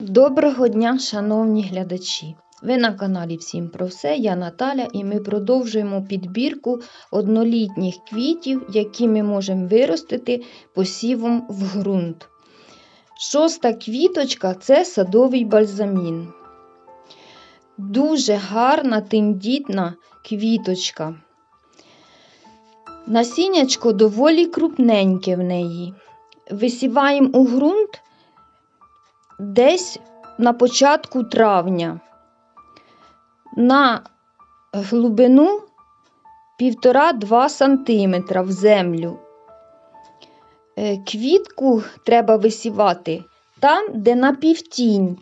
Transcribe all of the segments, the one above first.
Доброго дня, шановні глядачі! Ви на каналі Всім про все. Я Наталя, і ми продовжуємо підбірку однолітніх квітів, які ми можемо виростити посівом в ґрунт. Шоста квіточка це садовий бальзамін. Дуже гарна тендітна квіточка. Насіннячко доволі крупненьке в неї. Висіваємо у ґрунт десь на початку травня. На глибину 1,5-2 см в землю. Е, Квітку треба висівати там, де на півтінь.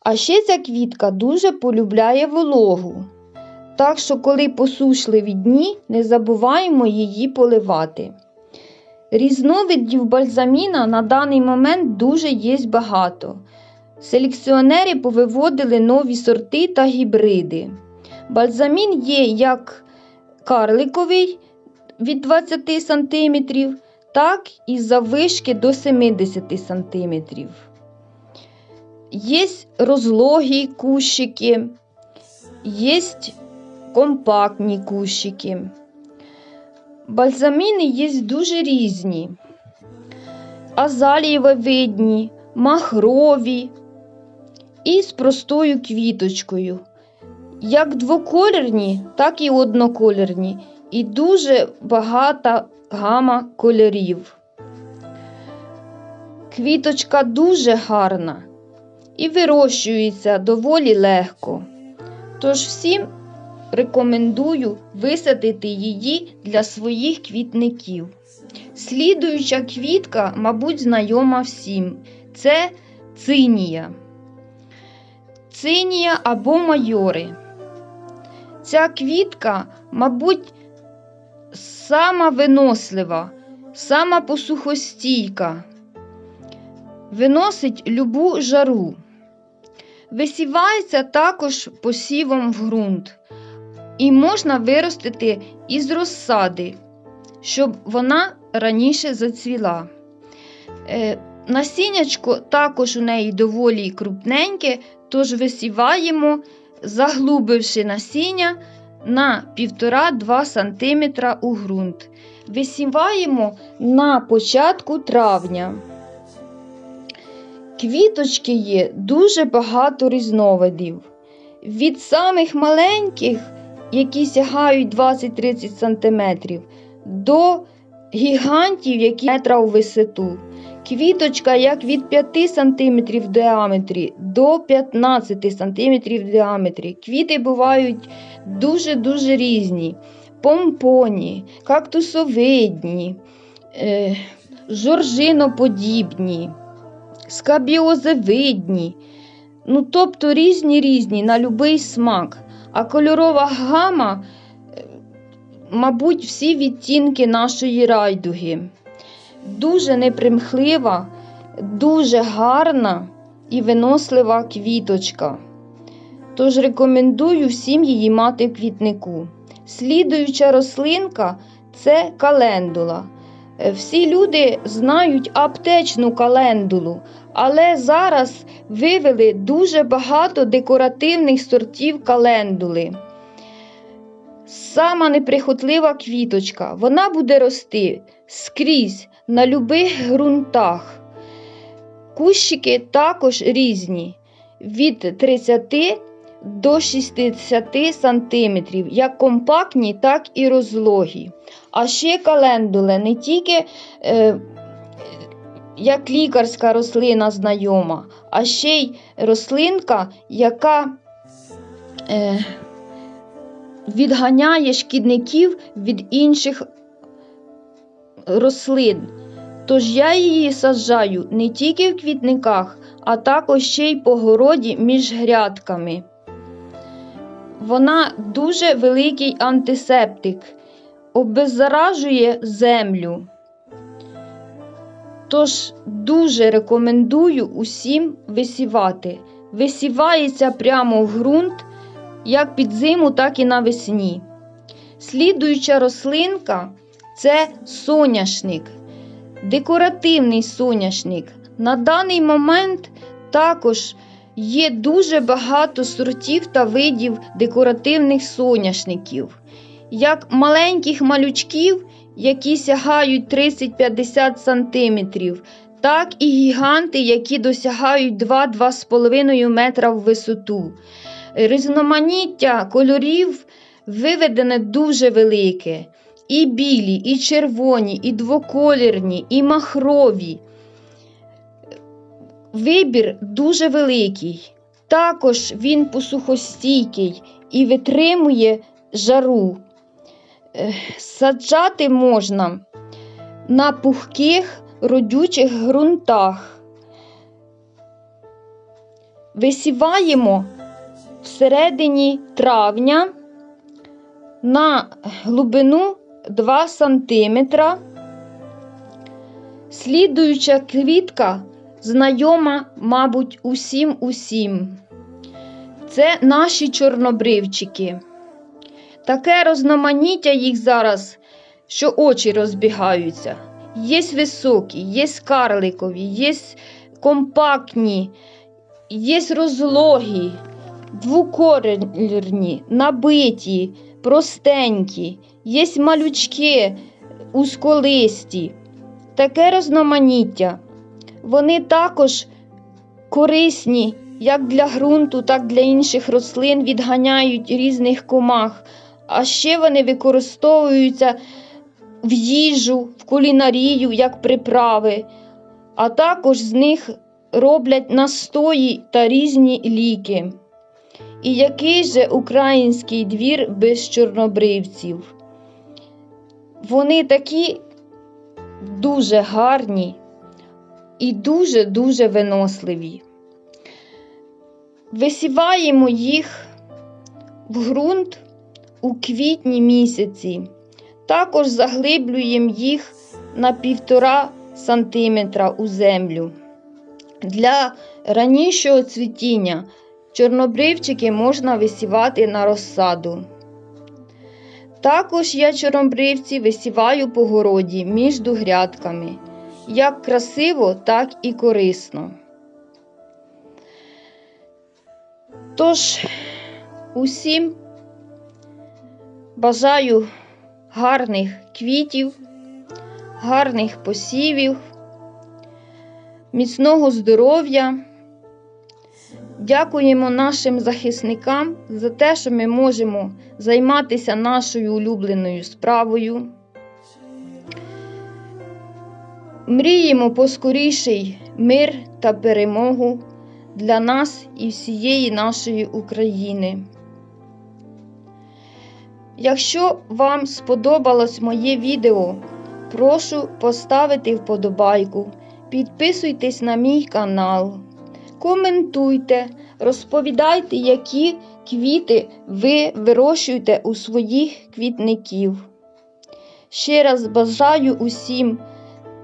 А ще ця квітка дуже полюбляє вологу. Так що, коли посушливі дні, не забуваємо її поливати. Різновидів бальзаміна на даний момент дуже є багато. Селекціонери повиводили нові сорти та гібриди. Бальзамін є як карликовий від 20 см, так і заввишки до 70 см. Є розлогі кущики, є компактні кущики. Бальзаміни є дуже різні. Азалієвидні, махрові і з простою квіточкою. Як двоколірні, так і одноколірні. І дуже багата гама кольорів. Квіточка дуже гарна і вирощується доволі легко. Тож всім рекомендую висадити її для своїх квітників. Слідуюча квітка, мабуть, знайома всім. Це цинія. Цинія або майори. Ця квітка, мабуть, сама винослива, сама посухостійка, виносить любу жару. Висівається також посівом в ґрунт і можна виростити із розсади, щоб вона раніше зацвіла. Е, Насіннячко також у неї доволі крупненьке, тож висіваємо, заглубивши насіння на 1,5-2 см у ґрунт. Висіваємо на початку травня. Квіточки є дуже багато різновидів. Від самих маленьких які сягають 20-30 см, до гігантів, які метра у висоту. Квіточка як від 5 см в діаметрі до 15 см в діаметрі. Квіти бувають дуже-дуже різні. Помпоні, кактусовидні, е, жоржиноподібні, скабіозевидні. Ну, тобто різні різні на будь-який смак. А кольорова гама, е, мабуть, всі відтінки нашої райдуги. Дуже непримхлива, дуже гарна і винослива квіточка. Тож рекомендую всім її мати в квітнику. Слідуюча рослинка це календула. Всі люди знають аптечну календулу, але зараз вивели дуже багато декоративних сортів календули. Сама неприхотлива квіточка, вона буде рости скрізь на любих ґрунтах. Кущики також різні від 30 до 60 см, як компактні, так і розлогі. А ще календули не тільки е, як лікарська рослина знайома, а ще й рослинка, яка е, відганяє шкідників від інших рослин. Тож я її саджаю не тільки в квітниках, а також ще й по городі між грядками. Вона дуже великий антисептик, обеззаражує землю. Тож дуже рекомендую усім висівати. Висівається прямо в ґрунт, як під зиму, так і навесні. Слідуюча рослинка це соняшник. декоративний соняшник. На даний момент також є дуже багато сортів та видів декоративних соняшників, як маленьких малючків, які сягають 30-50 см, так і гіганти, які досягають 2-2,5 метра в висоту. Різноманіття кольорів виведене дуже велике. І білі, і червоні, і двоколірні, і махрові. Вибір дуже великий. Також він посухостійкий і витримує жару. Е, Саджати можна на пухких родючих ґрунтах. Висіваємо всередині травня на глибину 2 см. Слідуюча квітка знайома, мабуть, усім усім. Це наші чорнобривчики. Таке розноманіття їх зараз, що очі розбігаються. Є високі, є карликові, є компактні, є розлогі, двуколірні, набиті, простенькі, є малючки, узколисті. Таке розноманіття. Вони також корисні як для ґрунту, так і для інших рослин, відганяють різних комах. А ще вони використовуються в їжу, в кулінарію як приправи, а також з них роблять настої та різні ліки. І який же український двір без чорнобривців? Вони такі дуже гарні і дуже-дуже виносливі. Висіваємо їх в ґрунт у квітні місяці. Також заглиблюємо їх на півтора сантиметра у землю. Для ранішого цвітіння чорнобривчики можна висівати на розсаду. Також я чорнобривці висіваю по городі між грядками, як красиво, так і корисно. Тож, усім бажаю гарних квітів, гарних посівів, міцного здоров'я. Дякуємо нашим захисникам за те, що ми можемо займатися нашою улюбленою справою. Мріємо поскоріший мир та перемогу для нас і всієї нашої України. Якщо вам сподобалось моє відео, прошу поставити вподобайку, підписуйтесь на мій канал, коментуйте, розповідайте, які квіти ви вирощуєте у своїх квітників. Ще раз бажаю усім